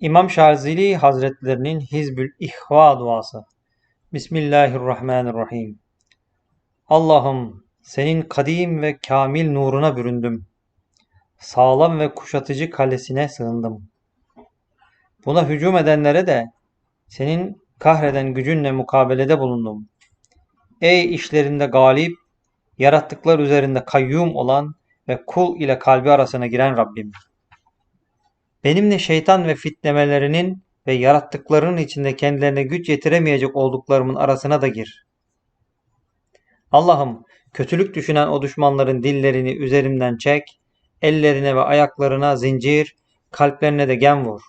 İmam Şazili Hazretlerinin Hizbül İhva duası. Bismillahirrahmanirrahim. Allah'ım senin kadim ve kamil nuruna büründüm. Sağlam ve kuşatıcı kalesine sığındım. Buna hücum edenlere de senin kahreden gücünle mukabelede bulundum. Ey işlerinde galip, yarattıklar üzerinde kayyum olan ve kul ile kalbi arasına giren Rabbim. Benimle şeytan ve fitnemelerinin ve yarattıklarının içinde kendilerine güç yetiremeyecek olduklarımın arasına da gir. Allah'ım kötülük düşünen o düşmanların dillerini üzerimden çek, ellerine ve ayaklarına zincir, kalplerine de gem vur.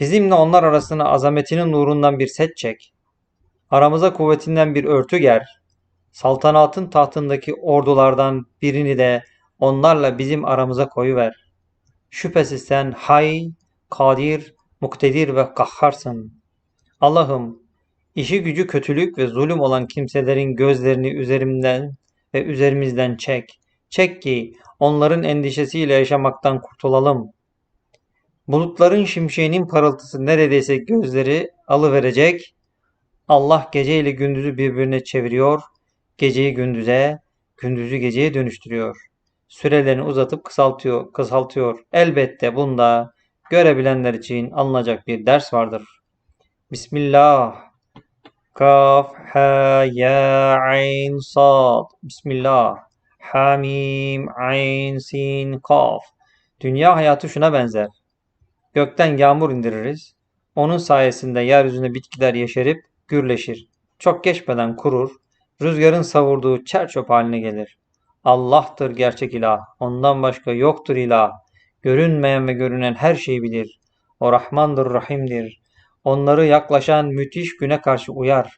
Bizimle onlar arasına azametinin nurundan bir set çek. Aramıza kuvvetinden bir örtü ger. Saltanatın tahtındaki ordulardan birini de onlarla bizim aramıza koyuver. Şüphesiz sen hay, kadir, muktedir ve kahharsın. Allah'ım işi gücü kötülük ve zulüm olan kimselerin gözlerini üzerimden ve üzerimizden çek. Çek ki onların endişesiyle yaşamaktan kurtulalım. Bulutların şimşeğinin parıltısı neredeyse gözleri alıverecek. Allah gece ile gündüzü birbirine çeviriyor. Geceyi gündüze, gündüzü geceye dönüştürüyor sürelerini uzatıp kısaltıyor, kısaltıyor. Elbette bunda görebilenler için alınacak bir ders vardır. Bismillah. Kaf, ha, ya, ayn, sad. Bismillah. Hamim, ayn, sin, kaf. Dünya hayatı şuna benzer. Gökten yağmur indiririz. Onun sayesinde yeryüzünde bitkiler yeşerip gürleşir. Çok geçmeden kurur. Rüzgarın savurduğu çer çöp haline gelir. Allah'tır gerçek ilah. Ondan başka yoktur ilah. Görünmeyen ve görünen her şeyi bilir. O Rahmandır, Rahim'dir. Onları yaklaşan müthiş güne karşı uyar.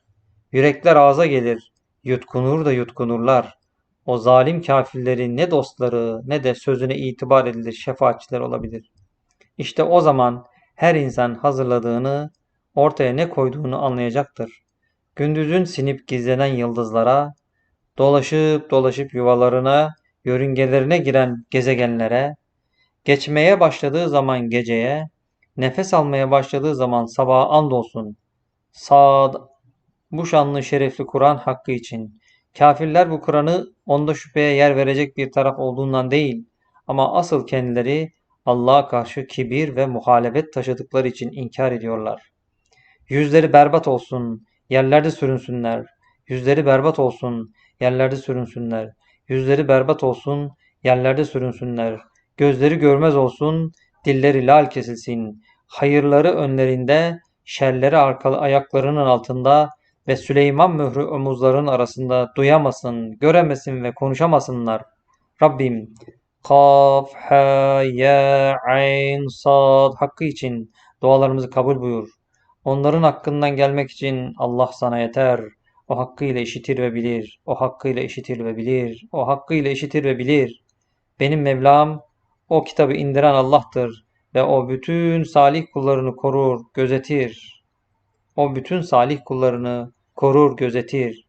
Yürekler ağza gelir. Yutkunur da yutkunurlar. O zalim kafirlerin ne dostları ne de sözüne itibar edilir şefaatçiler olabilir. İşte o zaman her insan hazırladığını, ortaya ne koyduğunu anlayacaktır. Gündüzün sinip gizlenen yıldızlara, dolaşıp dolaşıp yuvalarına, yörüngelerine giren gezegenlere, geçmeye başladığı zaman geceye, nefes almaya başladığı zaman sabaha andolsun. Sad, bu şanlı şerefli Kur'an hakkı için. Kafirler bu Kur'an'ı onda şüpheye yer verecek bir taraf olduğundan değil, ama asıl kendileri Allah'a karşı kibir ve muhalefet taşıdıkları için inkar ediyorlar. Yüzleri berbat olsun, yerlerde sürünsünler. Yüzleri berbat olsun, yerlerde sürünsünler. Yüzleri berbat olsun, yerlerde sürünsünler. Gözleri görmez olsun, dilleri lal kesilsin. Hayırları önlerinde, şerleri arkalı ayaklarının altında ve Süleyman mührü omuzların arasında duyamasın, göremesin ve konuşamasınlar. Rabbim, Kaf, Ha, Ya, Ayn, Sad hakkı için dualarımızı kabul buyur. Onların hakkından gelmek için Allah sana yeter. O hakkıyla işitir ve bilir. O hakkıyla işitir ve bilir. O hakkıyla işitir ve bilir. Benim Mevlam o kitabı indiren Allah'tır ve o bütün salih kullarını korur, gözetir. O bütün salih kullarını korur, gözetir.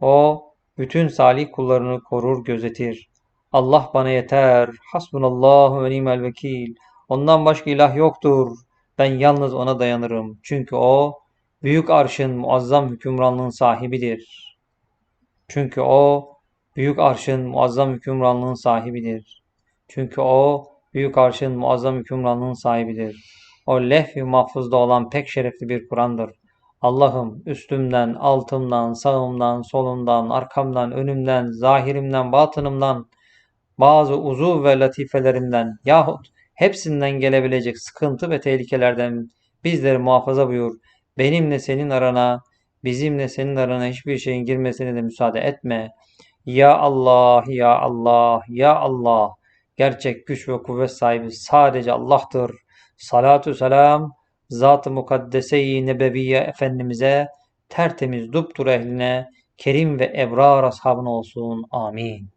O bütün salih kullarını korur, gözetir. Allah bana yeter. Hasbunallahu ve nimel vekil. Ondan başka ilah yoktur. Ben yalnız ona dayanırım. Çünkü o büyük arşın muazzam hükümranlığın sahibidir. Çünkü o büyük arşın muazzam hükümranlığın sahibidir. Çünkü o büyük arşın muazzam hükümranlığın sahibidir. O lehv-i mahfuzda olan pek şerefli bir Kur'an'dır. Allah'ım üstümden, altımdan, sağımdan, solumdan, arkamdan, önümden, zahirimden, batınımdan, bazı uzuv ve latifelerimden yahut hepsinden gelebilecek sıkıntı ve tehlikelerden bizleri muhafaza buyur. Benimle senin arana, bizimle senin arana hiçbir şeyin girmesine de müsaade etme. Ya Allah, ya Allah, ya Allah. Gerçek güç ve kuvvet sahibi sadece Allah'tır. Salatu selam Zat-ı Mukaddeseyi Nebeviye Efendimiz'e, tertemiz duptur ehline, kerim ve ebrar ashabına olsun. Amin.